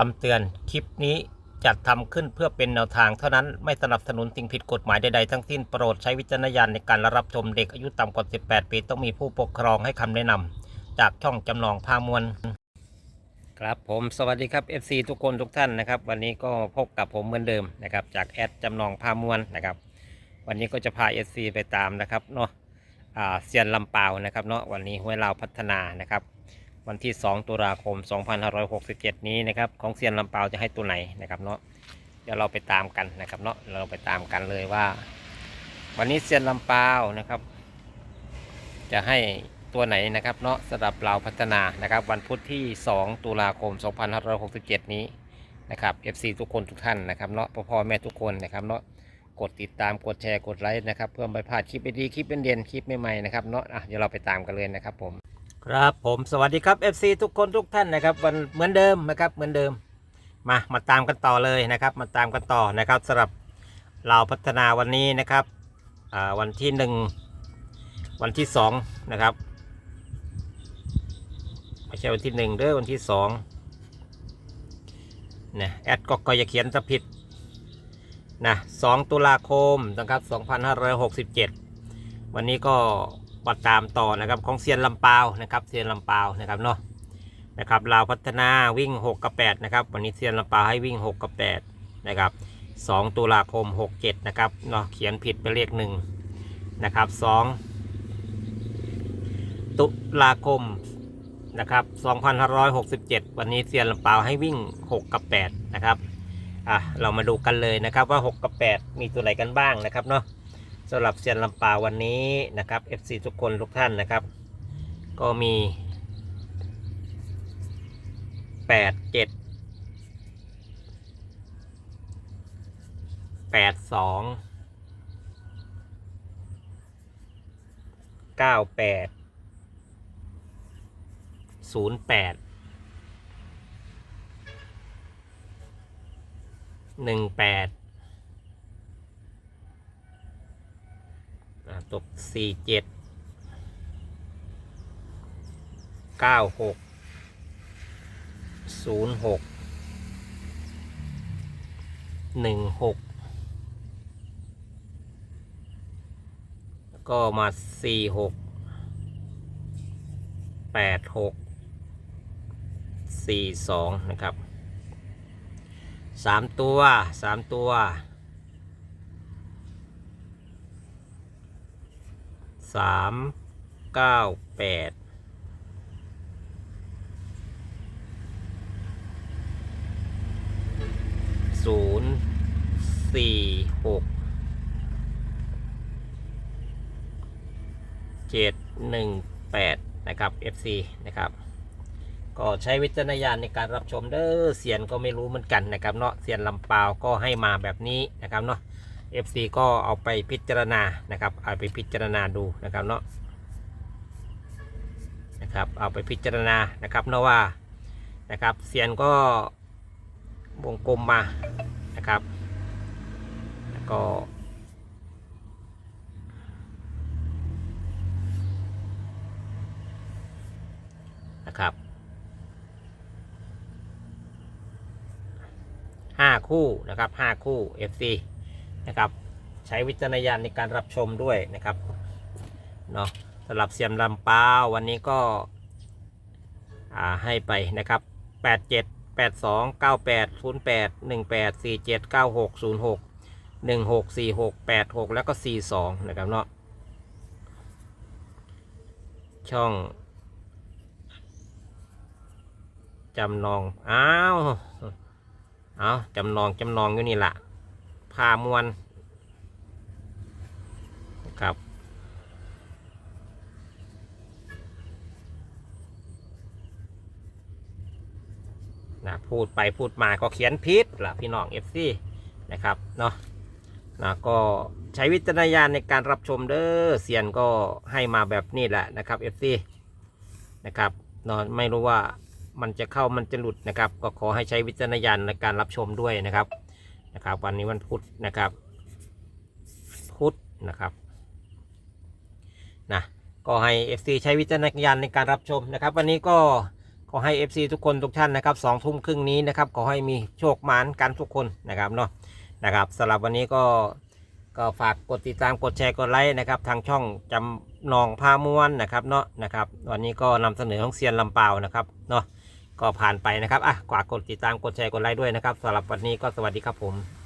คำเตือน คลิปนี้จัดทำขึ้นเพื่อเป็นแนวทางเท่านั้น ไม่สนับสนุนสิ่งผิดกฎหมายใดๆทั้งสิ้น โปรดใช้วิจารณญาณในการรับชมเด็กอายุต่ำกว่า 18 ปี ต้องมีผู้ปกครองให้คำแนะนำจากช่องจำลองพามวล ครับผมสวัสดีครับ FC ทุกคนทุกท่านนะครับ วันนี้ก็พบกับผมเหมือนเดิมนะครับ จากแอดจำลองพามวลนะครับ วันนี้ก็จะพา FC ไปตามนะครับเนาะอ่าเซียนลำปาวนะครับเนาะวันนี้ห้วยลาวพัฒนานะครับ วันที่ 2 ตุลาคม 2567 นี้นะครับของเซียนลำเปาจะให้ตัวไหนนะครับเนาะเดี๋ยวเราไปตามกันนะครับเนาะเราไปตามกันเลยว่า วันนี้เซียนลำเปานะครับ จะให้ตัวไหนนะครับเนาะสำหรับเราพัฒนานะครับ วันพุธที่ 2 ตุลาคม 2567 นี้นะครับ FC ทุกคนทุกท่านนะครับเนาะพ่อพ่อแม่ทุกคนนะครับเนาะกดติดตามกดแชร์กดไลค์นะครับ เพื่อไม่พลาดคลิปดีๆคลิปเด่นๆคลิปใหม่ๆนะครับเนาะอะเดี๋ยวเราไปตามกันเลยนะครับผม ครับผมสวัสดีครับ FC ทุกคนทุกท่านนะครับวันเหมือนเดิมนะครับเหมือนเดิมมามาตามกันต่อเลยนะครับ มาตามกันต่อนะครับสำหรับเราพัฒนาวันนี้นะครับวันที่หนึ่งวันที่สองนะครับไม่ใช่วันที่หนึ่งเด้อวันที่สองนะแอดก็ก็อย่าเขียนจะผิดนะสองตุลาคมนะครับสองพันห้าร้อยหกสิบเจ็ดวันนี้ก็ มาตามต่อนะครับของเซียนลำปาวนะครับเซียนลำปาวนะครับเนาะนะครับลาวพัฒนาวิ่ง 6 กับ 8 นะครับ วันนี้เซียนลำปาวให้วิ่ง 6 กับ 8 นะครับ 2 ตุลาคม 67 นะครับเนาะเขียนผิดไปเลขหนึ่งนะครับ2ตุลาคมนะครับ2567 วันนี้เซียนลำปาวให้วิ่ง 6 กับ 8 นะครับอะเรามาดูกันเลยนะครับว่า 6 กับ 8 มีตัวไหนกันบ้างนะครับเนาะ สำหรับเซียนลำปาววันนี้นะครับ FC ทุกคนทุกท่านนะครับ ก็มี 8 7 8 2 9 8 0 8 1 8 อ่า ตกสี่เจ็ดเก้าหกศูนย์หกหนึ่งหกแล้วก็มาสี่หกแปดหกสี่สองนะครับสามตัวสามตัว สามเก้าแปดศูนย์สี่หกเจ็ดหนึ่งแปดนะครับ FC นะครับก็ใช้วิจารณญาณในการรับชมเด้อเสียนก็ไม่รู้เหมือนกันนะครับเนาะเสียนลำปาวก็ให้มาแบบนี้นะครับเนาะ FC ก็เอาไปพิจารณานะครับ เอาไปพิจารณาดูนะครับเนาะนะครับเอาไปพิจารณานะครับเนาะว่านะครับเสียนก็วงกลมมานะครับแล้วก็นะครับห้าคู่นะครับห้าคู่ FC นะครับ ใช้วิจารณญาณในการรับชมด้วยนะครับเนาะสำหรับเสียมลำปาววันนี้ก็ให้ไปนะครับ 87 82 98 08 18 47 96 06 16 46 86 แล้วก็ 42 นะครับเนาะช่องจำนอง อ้าว เอาจำนอง จำนองอยู่นี่แหละ พามวลนครับนะพูดไปพูดมาก็เขียนพิษล่ะพี่น้องเอฟซีนะครับเนาะนะก็ใช้วิจารณญาณในการรับชมเด้อเสียนก็ให้มาแบบนี้แหละนะครับเอฟซีนะครับเนาะไม่รู้ว่ามันจะเข้ามันจะหลุดนะครับ ก็ขอให้ใช้วิจารณญาณในการรับชมด้วยนะครับ นะครับ วันนี้วันพุธนะครับ พุธนะครับนะก็ให้ FC ใช้วิจารณญาณในการรับชมนะครับ วันนี้ก็ขอให้ FC ทุกคนทุกท่านนะครับสองทุ่มครึ่งนี้นะครับขอให้มีโชคมานกันทุกคนนะครับเนาะนะครับสำหรับวันนี้ก็ก็ฝากกดติดตามกดแชร์กดไลค์นะครับ ทางช่องจำนองพาม้วนนะครับเนาะนะครับ วันนี้ก็นำเสนอของเซียนลำเปานะครับเนาะ ก็ผ่านไปนะครับอะฝากดติดตามกดแชร์กดไลค์ด้วยนะครับสำหรับวันนี้ก็สวัสดีครับผม